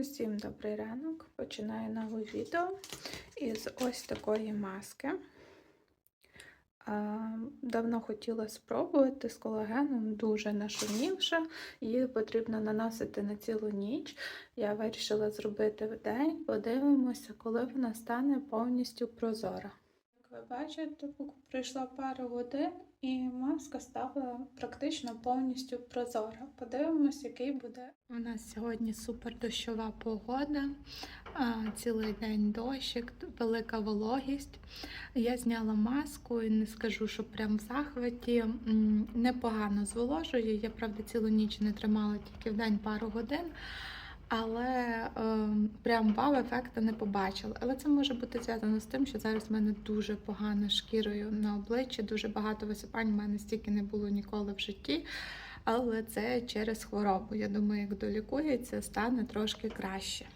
Всім добрий ранок. Починаю нове відео із ось такої маски. Давно хотіла спробувати з колагеном, дуже нашумівша. Її потрібно наносити на цілу ніч. Я вирішила зробити в день. Подивимося, коли вона стане повністю прозора. Ви бачите, пройшла пару годин і маска стала практично повністю прозора. Подивимось, який буде. У нас сьогодні супер дощова погода, цілий день дощик, велика вологість. Я зняла маску і не скажу, що прям в захваті. Непогано зволожує. Я правда цілу ніч не тримала тільки в день пару годин. Але е, прям вау ефекту не побачила. Але це може бути зв'язано з тим, що зараз в мене дуже погано шкірою на обличчі, дуже багато висипань. У мене стільки не було ніколи в житті. Але це через хворобу. Я думаю, як долікується, стане трошки краще.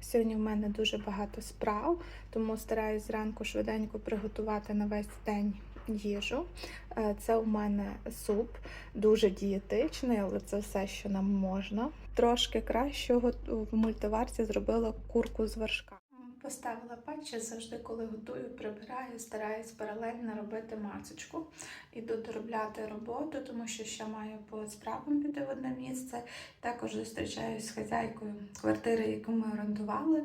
Сьогодні в мене дуже багато справ, тому стараюсь зранку швиденько приготувати на весь день їжу. Е, Це у мене суп, дуже дієтичний, але це все, що нам можна. Трошки кращого в мультиварці зробила курку з вершка. Поставила патчі завжди, коли готую, прибираю, стараюсь паралельно робити масочку. Іду доробляти роботу, тому що ще маю по справам піти в одне місце. Також зустрічаюсь з хазяйкою квартири, яку ми орендували.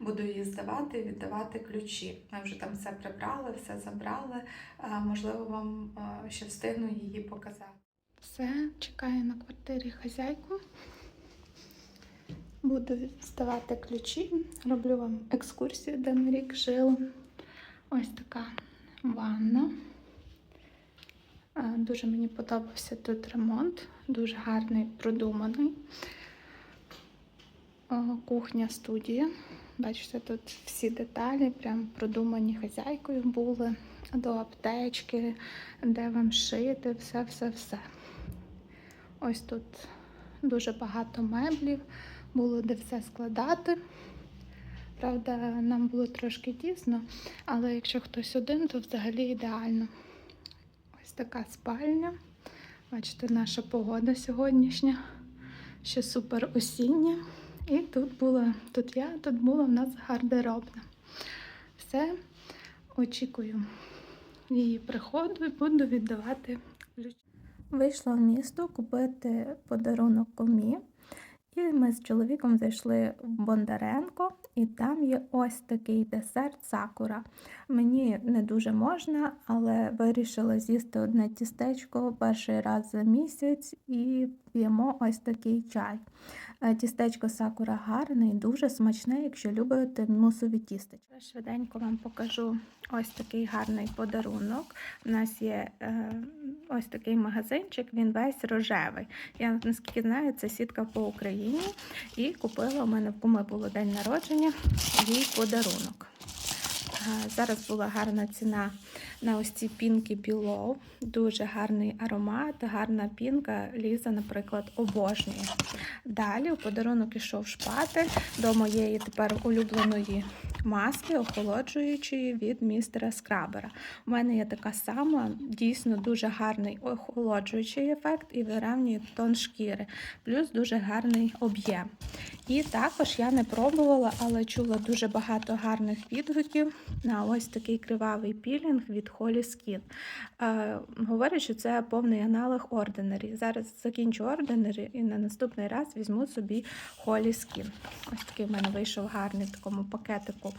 Буду її здавати, віддавати ключі. Ми вже там все прибрали, все забрали. Можливо, вам ще встигну її показати. Все, чекаю на квартирі хазяйку. Буду здавати ключі. Роблю вам екскурсію, де ми рік жили. Ось така ванна. Дуже мені подобався тут ремонт, дуже гарний, продуманий. Кухня студія. Бачите, тут всі деталі, прям продумані хазяйкою були до аптечки, де вам шити, все-все-все. Ось тут дуже багато меблів, було де все складати. Правда, нам було трошки тісно, але якщо хтось один, то взагалі ідеально. Ось така спальня. Бачите, наша погода сьогоднішня, ще супер осіння. І тут була, тут я, тут була в нас гардеробна. Все, очікую її приходу і буду віддавати ключі. Вийшла в місто купити подарунок комі. І ми з чоловіком зайшли в Бондаренко, і там є ось такий десерт сакура. Мені не дуже можна, але вирішила з'їсти одне тістечко перший раз за місяць і п'ємо ось такий чай. Е, Тістечко сакура гарне і дуже смачне, якщо любите мусові тістечка. Швиденько вам покажу ось такий гарний подарунок. У нас є е, ось такий магазинчик, він весь рожевий. Я наскільки знаю, це сітка по Україні. І купила у мене в куми було день народження їй подарунок. Е, Зараз була гарна ціна на ось ці пінки Below. Дуже гарний аромат, гарна пінка. Ліза, наприклад, обожнює. Далі у подарунок ішов шпати до моєї тепер улюбленої маски, охолоджуючої від містера Скрабера. У мене є така сама, дійсно дуже гарний охолоджуючий ефект і вирівнює тон шкіри, плюс дуже гарний об'єм. І також я не пробувала, але чула дуже багато гарних відгуків на ось такий кривавий пілінг від Holy Skin. Е, говорять, що це повний аналог Ordinary. Зараз закінчу Ordinary і на наступний раз візьму собі Holy Skin. Ось такий в мене вийшов гарний в такому пакетику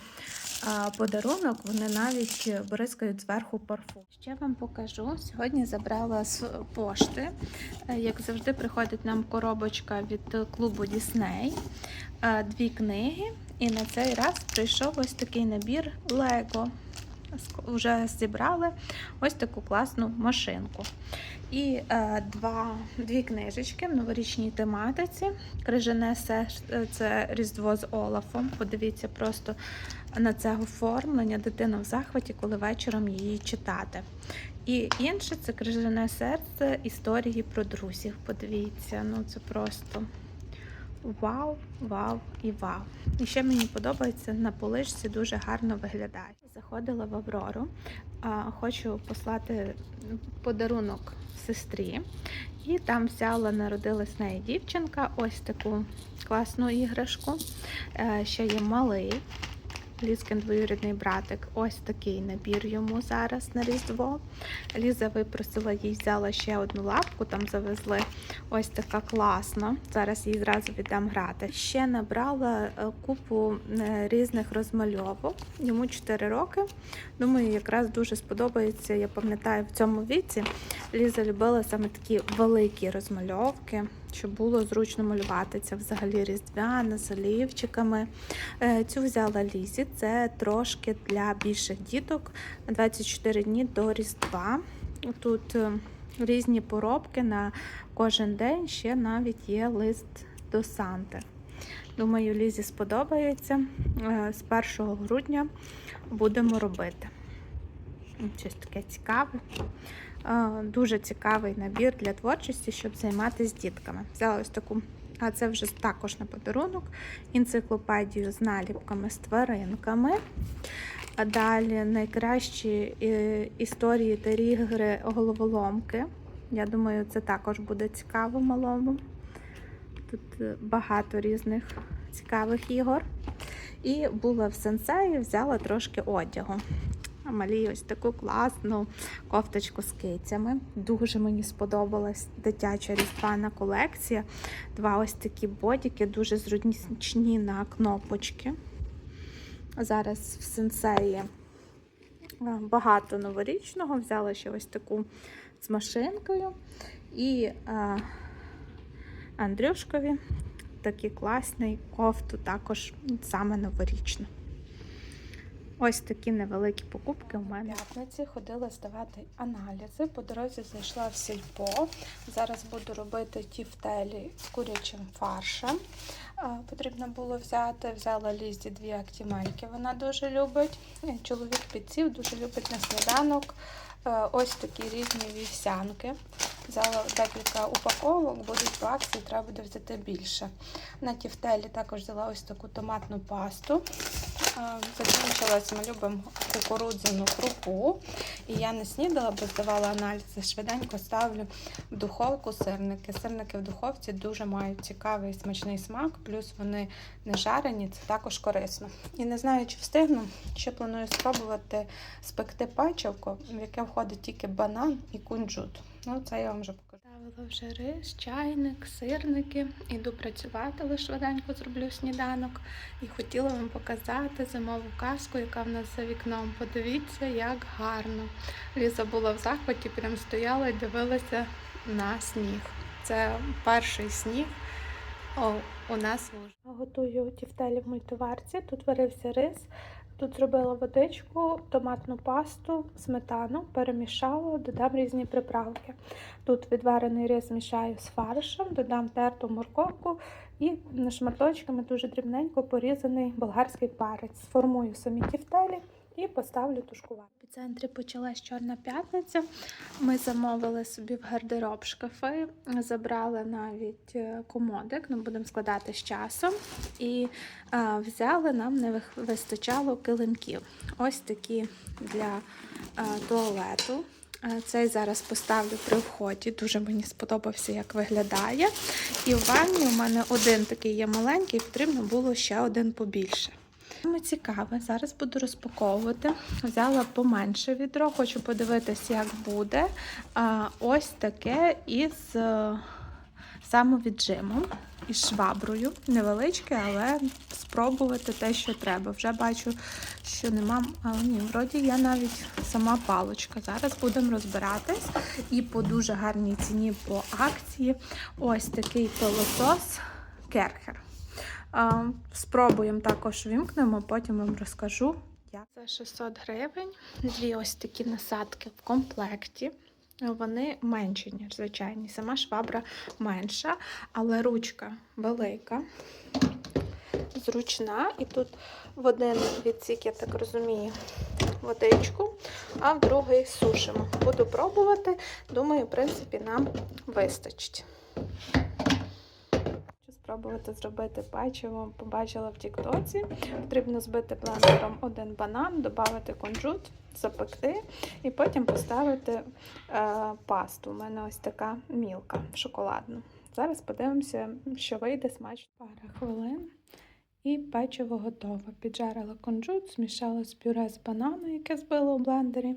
а, подарунок. Вони навіть бризкають зверху парфум. Ще вам покажу. Сьогодні забрала з пошти. Е, Як завжди, приходить нам коробочка від клубу Disney. Дві книги. І на цей раз прийшов ось такий набір Лего. Вже зібрали ось таку класну машинку. І е, два, дві книжечки в новорічній тематиці. Крижане це Різдво з Олафом. Подивіться просто на це оформлення. Дитина в захваті, коли вечором її читати. І інше це крижане серце історії про друзів. Подивіться, ну це просто вау, вау і вау. І ще мені подобається на полишці дуже гарно виглядає. Заходила в Аврору, хочу послати подарунок сестрі. І там взяла, народилась неї дівчинка, ось таку класну іграшку. Е, Ще є малий. Лізкин двоюрідний братик. Ось такий набір йому зараз на Різдво. Ліза випросила їй, взяла ще одну лапку, там завезли. Ось така класна. Зараз їй зразу віддам грати. Ще набрала е, купу е, різних розмальовок. Йому 4 роки. Думаю, якраз дуже сподобається. Я пам'ятаю, в цьому віці Ліза любила саме такі великі розмальовки, щоб було зручно малювати. Це взагалі різдвяна з олівчиками. Е, Цю взяла Лізі. Це трошки для більших діток. 24 дні до Різдва. Тут е, різні поробки на кожен день. Ще навіть є лист до Санти. Думаю, Лізі сподобається. Е, З 1 грудня будемо робити. Щось таке цікаве. Е, Дуже цікавий набір для творчості, щоб займатися дітками. Взяла ось таку, а це вже також на подарунок, енциклопедію з наліпками з тваринками. А далі найкращі е, історії та ігри головоломки. Я думаю, це також буде цікаво малому. Тут е, багато різних цікавих ігор. І була в сенсеї, взяла трошки одягу. А Малі ось таку класну кофточку з кицями. Дуже мені сподобалась дитяча різдвяна колекція. Два ось такі бодіки, дуже зручні на кнопочки. Зараз в сенсеї е, багато новорічного. Взяла ще ось таку з машинкою. І е, Андрюшкові такий класний кофту, також саме новорічну. Ось такі невеликі покупки у мене. П'ятниці ходила здавати аналізи. По дорозі зайшла в сільпо. Зараз буду робити тіфтелі з курячим фаршем. Потрібно було взяти. Взяла Лізі дві актімельки. Вона дуже любить. Е, Чоловік підсів, дуже любить на сніданок. Е, Ось такі різні вівсянки. Взяла декілька упаковок, будуть по акції, треба буде взяти більше. На тіфтелі також взяла ось таку томатну пасту. Закінчилась ми любимо кукурудзяну крупу. І я не снідала, бо здавала аналізи. Швиденько ставлю в духовку сирники. Сирники в духовці дуже мають цікавий смачний смак, плюс вони не жарені, це також корисно. І не знаю, чи встигну, ще планую спробувати спекти печивко, в яке входить тільки банан і кунжут. Ну, це я вам вже покажу. Ставила вже рис, чайник, сирники. Іду працювати, лише швиденько зроблю сніданок. І хотіла вам показати зимову казку, яка в нас за вікном. Подивіться, як гарно. Ліза була в захваті, прям стояла і дивилася на сніг. Це перший сніг о, у нас Ужгороді. Готую тіфтелі в мультиварці. Тут варився рис. Тут зробила водичку, томатну пасту, сметану, перемішала, додам різні приправки. Тут відварений рис мішаю з фаршем, додам терту морковку і шматочками дуже дрібненько порізаний болгарський перець. Сформую самі тіфтелі і поставлю тушкувати. В центрі почалась Чорна п'ятниця. Ми замовили собі в гардероб шкафи, забрали навіть е, комодик, ну будемо складати з часом. І е, взяли, нам не вистачало килимків. Ось такі для е, туалету. Цей зараз поставлю при вході. Дуже мені сподобався, як виглядає. І в ванні у мене один такий є маленький, потрібно було ще один побільше. Саме цікаве, зараз буду розпаковувати. Взяла поменше відро, хочу подивитися, як буде. Ось таке із е, самовіджимом, із шваброю. Невеличке, але спробувати те, що треба. Вже бачу, що нема. А, ні, вроді я навіть сама палочка. Зараз будемо розбиратись. І по дуже гарній ціні по акції. Ось такий пилосос Керхер. Спробуємо також вімкнемо, потім вам розкажу. Це 600 гривень. Дві ось такі насадки в комплекті. Вони менші, ніж звичайні. Сама швабра менша, але ручка велика, зручна. І тут в один відсік, я так розумію, водичку, а в другий сушимо. Буду пробувати. Думаю, в принципі, нам вистачить. Спробувати зробити печиво. Побачила в Тіктоці. Потрібно збити блендером один банан, додати кунжут, запекти і потім поставити е, пасту. У мене ось така мілка шоколадна. Зараз подивимося, що вийде смачно. Пара хвилин. І печиво готове. Піджарила кунжут, змішала з пюре з банану, яке збила у блендері.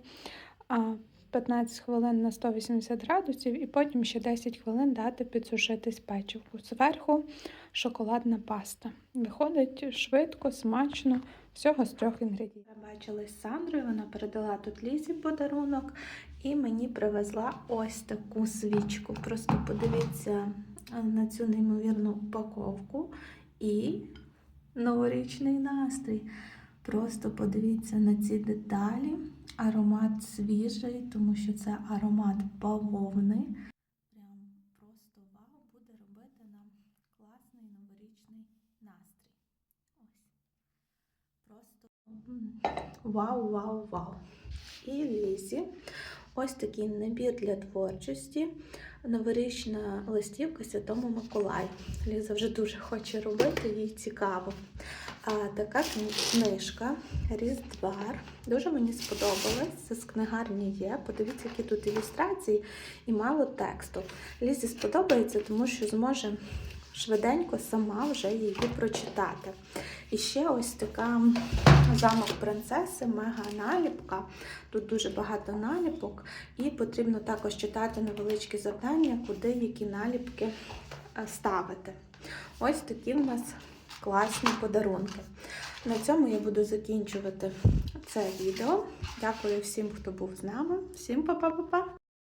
А 15 хвилин на 180 градусів, і потім ще 10 хвилин дати підсушитись печивку. Зверху шоколадна паста. Виходить швидко, смачно, всього з трьох інгредієнтів. Я бачилась з Сандрою, вона передала тут лізі подарунок і мені привезла ось таку свічку. Просто подивіться на цю неймовірну упаковку і новорічний настрій. Просто подивіться на ці деталі. Аромат свіжий, тому що це аромат бавовни. Прям просто вау, буде робити нам класний новорічний настрій. Ось. Просто вау, вау, вау. І Лізі. Ось такий набір для творчості. Новорічна листівка Святому Миколаю. Ліза вже дуже хоче робити, їй цікаво. А, така книжка Різдвар. Дуже мені сподобалась. Це з книгарні є. Подивіться, які тут ілюстрації і мало тексту. Лізі сподобається, тому що зможе швиденько сама вже її прочитати. І ще ось така замок принцеси, мега наліпка. Тут дуже багато наліпок, і потрібно також читати невеличкі завдання, куди які наліпки е, ставити. Ось такі в нас класні подарунки. На цьому я буду закінчувати це відео. Дякую всім, хто був з нами. Всім па-па-па-па!